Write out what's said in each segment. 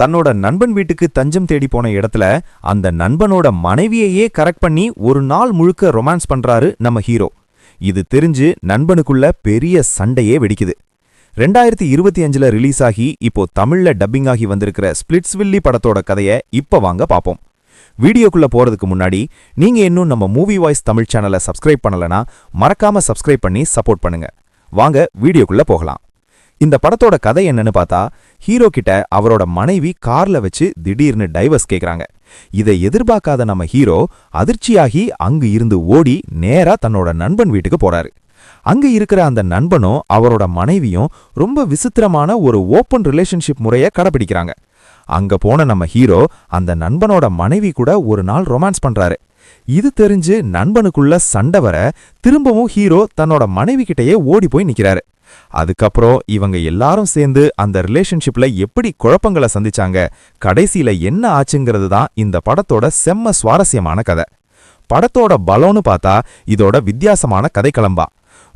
தன்னோட நண்பன் வீட்டுக்கு தஞ்சம் தேடி போன இடத்துல அந்த நண்பனோட மனைவியையே கரெக்ட் பண்ணி ஒரு நாள் முழுக்க ரொமான்ஸ் பண்றாரு நம்ம ஹீரோ இது தெரிஞ்சு நண்பனுக்குள்ள பெரிய சண்டையே வெடிக்குது. ரெண்டாயிரத்தி இருபத்தி அஞ்சுல ரிலீஸ் ஆகி இப்போ தமிழ்ல டப்பிங் ஆகி வந்திருக்கிற ஸ்பிளிட்ஸ்வில்லி படத்தோட கதைய இப்ப வாங்க பாப்போம் வீடியோக்குள்ள போறதுக்கு முன்னாடி நீங்க இன்னும் நம்ம மூவி வாய்ஸ் தமிழ் சேனலை சப்ஸ்கிரைப் பண்ணலனா மறக்காம சப்ஸ்கிரைப் பண்ணி சப்போர்ட் பண்ணுங்க. வாங்க வீடியோக்குள்ள போகலாம். இந்த படத்தோட கதை என்னன்னு பார்த்தா ஹீரோ கிட்ட அவரோட மனைவி கார்ல வச்சு திடீர்னு டைவர்ஸ் கேக்குறாங்க. இதை எதிர்பார்க்காத நம்ம ஹீரோ அதிர்ச்சியாகி அங்கு இருந்து ஓடி நேரா தன்னோட நண்பன் வீட்டுக்கு போறாரு. அங்க இருக்கிற அந்த நண்பனும் அவரோட மனைவியும் ரொம்ப விசித்திரமான ஒரு ஓப்பன் ரிலேஷன்ஷிப் முறைய கடைபிடிக்கிறாங்க. அங்க போன நம்ம ஹீரோ அந்த நண்பனோட மனைவி கூட ஒரு நாள் ரொமான்ஸ் பண்றாரு. இது தெரிஞ்சு நண்பனுக்குள்ள சண்டை வர திரும்பவும் ஹீரோ தன்னோட மனைவி கிட்டயே ஓடி போய் நிக்கிறாரு. அதுக்கப்புறம் இவங்க எல்லாரும் சேர்ந்து அந்த ரிலேஷன்ஷிப்ல எப்படி குழப்பங்களை சந்திச்சாங்க கடைசியில என்ன ஆச்சுங்கிறது தான் இந்த படத்தோட செம்ம சுவாரஸ்யமான கதை. படத்தோட பலம்னு பார்த்தா இதோட வித்தியாசமான கதைக்களம்பா.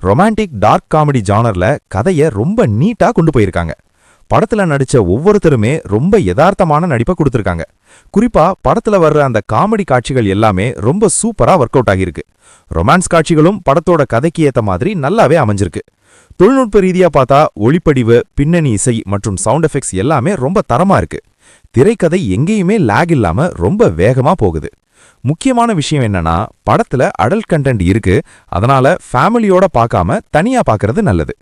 ரொமான்டிக் டார்க் காமெடி ஜானர்ல கதைய ரொம்ப நீட்டா கொண்டு போயிருக்காங்க. படத்துல நடிச்ச ஒவ்வொருத்தருமே ரொம்ப யதார்த்தமான நடிப்பை கொடுத்துருக்காங்க. குறிப்பா படத்துல வர்ற அந்த காமெடி காட்சிகள் எல்லாமே ரொம்ப சூப்பரா ஒர்க் அவுட் ஆகியிருக்கு. ரொமான்ஸ் காட்சிகளும் படத்தோட கதைக்கு ஏத்த மாதிரி நல்லாவே அமைஞ்சிருக்கு. தொழில்நுட்ப ரீதியா பார்த்தா ஒளிப்படிவு பின்னணி இசை மற்றும் சவுண்ட் எஃபெக்ட்ஸ் எல்லாமே ரொம்ப தரமா இருக்கு. திரைக்கதை எங்கேயுமே லேக் இல்லாம ரொம்ப வேகமா போகுது. முக்கியமான விஷயம் என்னன்னா படத்துல அடல்ட் கண்டென்ட் இருக்கு. அதனால ஃபேமிலியோட பார்க்காம தனியா பார்க்கறது நல்லது.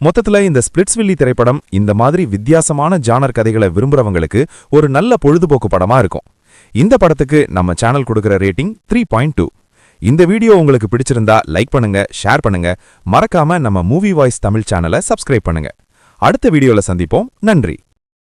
மொத்தத்துல இந்த ஸ்பிளிட்ஸ்வில்லி திரைப்படம் இந்த மாதிரி வித்தியாசமான ஜானர் கதைகளை விரும்புறவங்களுக்கு ஒரு நல்ல பொழுதுபோக்கு படமா இருக்கும். இந்த படத்துக்கு நம்ம சேனல் கொடுக்கிற ரேட்டிங் த்ரீ பாயிண்ட் டூ இந்த வீடியோ உங்களுக்கு பிடிச்சிருந்தா லைக் பண்ணுங்க ஷேர் பண்ணுங்க. மறக்காம நம்ம மூவி வாய்ஸ் தமிழ் சேனலை சப்ஸ்கிரைப் பண்ணுங்க. அடுத்த வீடியோல சந்திப்போம். நன்றி.